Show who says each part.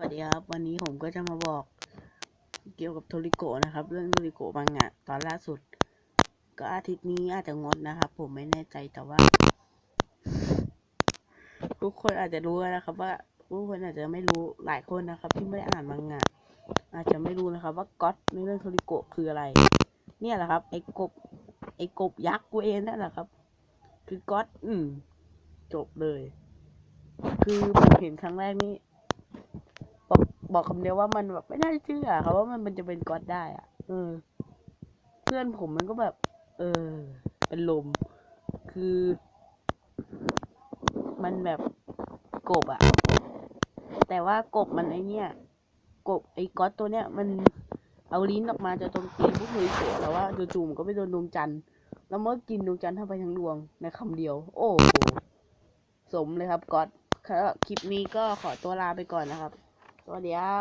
Speaker 1: วัสดีครับ วันนี้ผมก็จะมาบอกเกี่ยวกับโทริโกนะครับ เรื่องโทริโกบางอะตอนล่าสุด ก็อาทิตย์นี้อาจจะงดนะครับ ผมไม่แน่ใจแต่ว่า ทุกคนอาจจะรู้นะครับ ว่าทุกคนอาจจะไม่รู้หลายคนนะครับ ที่ไม่ได้อ่านมังงะอาจจะไม่รู้นะครับ ว่าก๊อตในเรื่องโทริโกคืออะไร เนี่ยแหละครับ ไอ้กบ ไอ้กบยักษ์กูเองนั่นแหละครับ คือก๊อตอืมจบเลย คือผมเห็นครั้งแรกนี่ บอกคำเดียวว่ามันแบบไม่น่าเชื่อครับว่ามันมันจะเป็นก๊อตได้อะ เออ เพื่อนผมมันก็แบบ เออ เป็นลม คือ มันแบบกบอะแต่ว่ากบมันไอเนี้ยกบไอ้ก๊อตตัวเนี้ยมันเอาลิ้นออกมาจะตรงตีนผู้เคยโกะแต่ว่าจู่ๆมันก็ไปโดนดวงจันทร์แล้วมันก็กินดวงจันทร์ทั้งไปทั้งดวงในคำเดียว โอ้โหสมเลยครับก๊อตคลิปนี้ก็ขอตัวลาไปก่อนนะครับ สวัสดีครับ